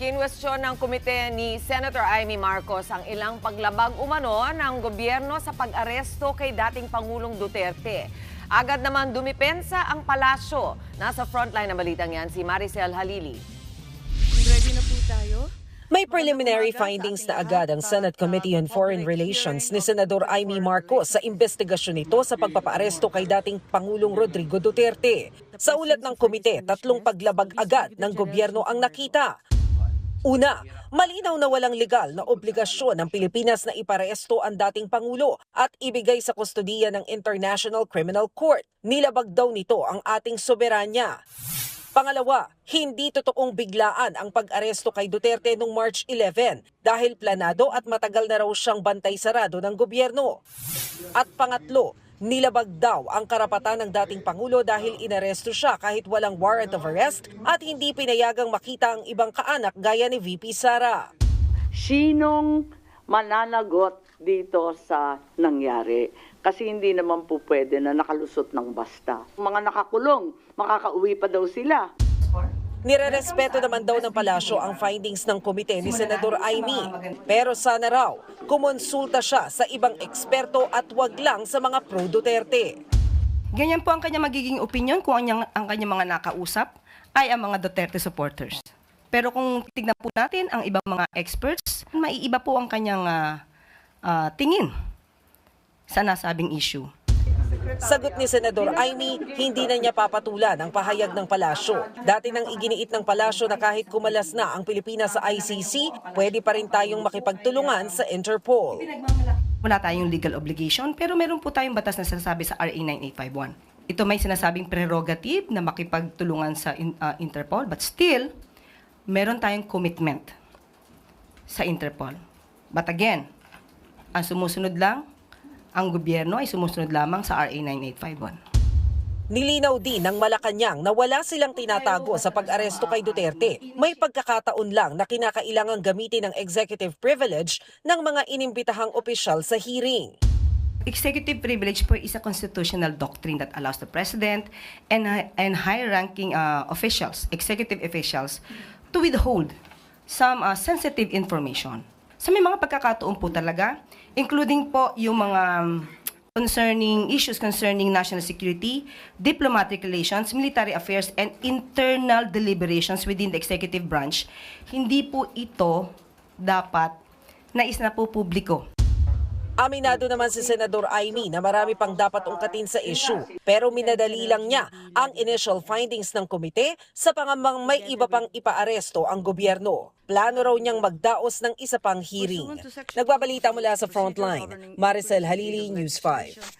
Kinwestiyon ng komite ni Senator Amy Marcos ang ilang paglabag umano ng gobyerno sa pag-aresto kay dating Pangulong Duterte. Agad naman dumipensa ang palasyo. Nasa frontline ng balitang yan si Maricel Halili. Ready na po tayo? May preliminary findings na agad ang Senate Committee on Foreign Relations ni Senador Amy Marcos sa investigasyon nito sa pagpapaaresto kay dating Pangulong Rodrigo Duterte. Sa ulat ng komite, tatlong paglabag agad ng gobyerno ang nakita. Una, malinaw na walang legal na obligasyon ng Pilipinas na iparesto ang dating Pangulo at ibigay sa kustodiya ng International Criminal Court. Nilabag daw nito ang ating soberanya. Pangalawa, hindi totoong biglaan ang pag-aresto kay Duterte noong March 11 dahil planado at matagal na raw siyang bantay sarado ng gobyerno. At pangatlo, nilabag daw ang karapatan ng dating Pangulo dahil inaresto siya kahit walang warrant of arrest at hindi pinayagang makita ang ibang kaanak gaya ni VP Sara. sinong mananagot dito sa nangyari. Kasi hindi naman po pwede na nakalusot ng basta. Mga nakakulong, makakauwi pa daw sila. Nirerespeto naman daw ng palasyo ang findings ng komite ni Senador Aimee. Pero sana raw, kumonsulta siya sa ibang eksperto at wag lang sa mga pro-Duterte. Ganyan po ang kanya magiging opinion kung ang, ang kanya mga nakausap ay ang mga Duterte supporters. Pero kung tignan po natin ang ibang mga experts, maiiba po ang kanyang ah, ah, tingin sa nasabing issue. Sagot ni Senador Aimee, hindi na niya papatulan ang pahayag ng palasyo. Dati nang iginiit ng palasyo na kahit kumalas na ang Pilipinas sa ICC, pwede pa rin tayong makipagtulungan sa Interpol. Wala tayong legal obligation, pero meron po tayong batas na sinasabi sa RA 9851. Ito may sinasabing prerogative na makipagtulungan sa ah, Interpol, but still, meron tayong commitment sa Interpol. But again, ang sumusunod lang, ang gobyerno ay sumusunod lamang sa RA 9851. Nilinaw din ng Malacanang na wala silang tinatago sa pag-aresto kay Duterte. May pagkakataon lang na kinakailangang gamitin ng executive privilege ng mga inimbitahang opisyal sa hearing. Executive privilege po is a constitutional doctrine that allows the president and, and high-ranking uh, officials, executive officials, to withhold some uh, sensitive information. Sa may mga pagkakataon po talaga, including po yung mga um, concerning issues concerning national security, diplomatic relations, military affairs, and internal deliberations within the executive branch, hindi po ito dapat nais na po publiko. Aminado naman si Senador Aimee na marami pang dapat ungkatin sa issue pero minadali lang niya ang initial findings ng komite sa pangamang may iba pang ipaaresto ang gobyerno. Plano raw niyang magdaos ng isa pang hearing. Nagbabalita mula sa Frontline, Maricel Halili, News 5.